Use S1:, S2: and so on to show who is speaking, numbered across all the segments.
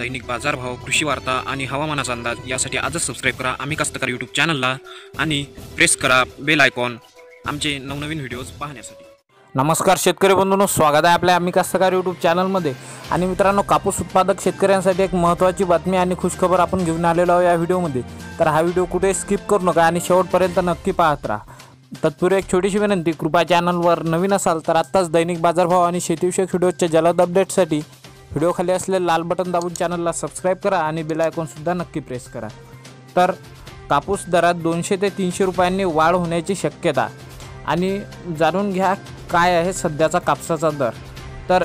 S1: दैनिक बाजारभाव कृषी वार्ता आणि हवामानाचा अंदाज यासाठी आजच सबस्क्राईब करा. आम्ही कास्तकार यूट्यूब चॅनलला आणि प्रेस करा बेल आयकॉन आमचे नवनवीन व्हिडिओज पाहण्यासाठी.
S2: नमस्कार शेतकरी बंधूंनो स्वागत आहे आपल्या आम्ही कास्तकार यूट्यूब चॅनलमध्ये आणि मित्रांनो कापूस उत्पादक शेतकऱ्यांसाठी एक महत्त्वाची बातमी आणि खुशखबर आपण घेऊन आलेलो आहोत या व्हिडिओमध्ये तर हा व्हिडिओ कुठे स्किप करू नका आणि शेवटपर्यंत नक्की पाहत राहा. तत्पूर्वी एक छोटीशी विनंती कृपा चॅनलवर नवीन असाल तर आत्ताच दैनिक बाजारभाव आणि शेतीविषयक व्हिडिओच्या जलद अपडेटसाठी व्हिडिओ खाली असलेलं लाल बटन दाबून चॅनलला सबस्क्राईब करा आणि बेल आयकॉनसुद्धा नक्की प्रेस करा. तर कापूस दरात दोनशे ते तीनशे रुपयांनी वाढ होण्याची शक्यता. आणि जाणून घ्या काय आहे सध्याचा कापसाचा दर. तर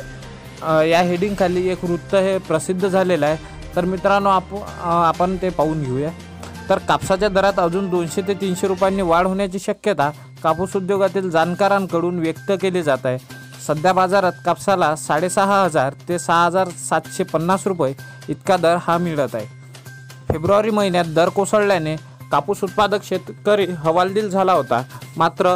S2: या हेडिंगखाली एक वृत्त हे प्रसिद्ध झालेलं आहे. तर मित्रांनो आप आपण ते पाहून घेऊया. तर कापसाच्या दरात अजून दोनशे ते तीनशे रुपयांनी वाढ होण्याची शक्यता कापूस उद्योगातील जाणकारांकडून व्यक्त केली जात आहे. सध्या बाजारात कापसाला साडेसहा हजार ते सहा हजार सातशे पन्नास रुपये इतका दर हा मिळत आहे. फेब्रुवारी महिन्यात दर कोसळल्याने कापूस उत्पादक शेतकरी हवालदिल झाला होता. मात्र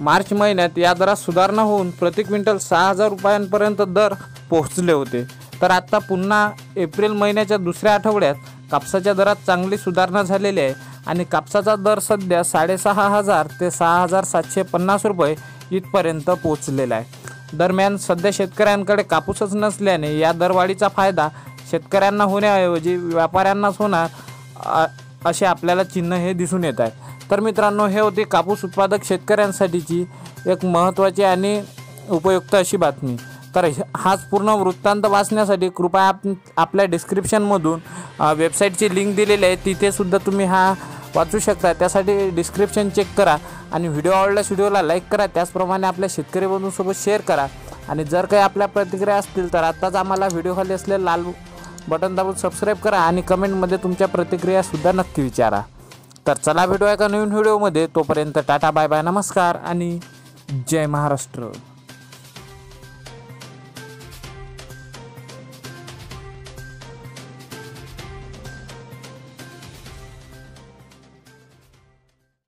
S2: मार्च महिन्यात या दरात सुधारणा होऊन प्रति क्विंटल सहा हजार रुपयांपर्यंत दर पोहोचले होते. तर आता पुन्हा एप्रिल महिन्याच्या दुसऱ्या आठवड्यात कापसाच्या दरात चांगली सुधारणा झालेली आहे आणि कापसाचा दर सध्या साडेसहा हजार ते सहा हजार सातशे पन्नास रुपये इथपर्यंत पोहोचलेला आहे. दरम्यान सध्या शेतकऱ्यांकडे कापूसच नसल्याने या दरवाढीचा फायदा शेतकऱ्यांना होण्याऐवजी व्यापाऱ्यांनाच होणार असे आपल्याला चिन्ह हे दिसून येत आहे. तर मित्रांनो हे होती कापूस उत्पादक शेतकऱ्यांसाठीची एक महत्त्वाची आणि उपयुक्त अशी बातमी. तर हाच पूर्ण वृत्तांत वाचण्यासाठी कृपया आप आपल्या डिस्क्रिप्शनमधून वेबसाईटची लिंक दिलेली आहे. तिथेसुद्धा तुम्ही हा वाचू शकता. त्यासाठी डिस्क्रिप्शन चेक करा. आणि व्हिडिओ आवडल्यास व्हिडिओला लाईक करा त्याचप्रमाणे आपल्या शेतकरी बंधूंसोबत शेअर करा. आणि जर काही आपल्या प्रतिक्रिया असतील तर आत्ताच आम्हाला व्हिडिओ खाली असलेलं लाल बटन दाबून सबस्क्राईब करा आणि कमेंटमध्ये तुमच्या प्रतिक्रियासुद्धा नक्की विचारा. तर चला भेटूया एका नवीन व्हिडिओमध्ये. तोपर्यंत टाटा बाय बाय नमस्कार आणि जय महाराष्ट्र.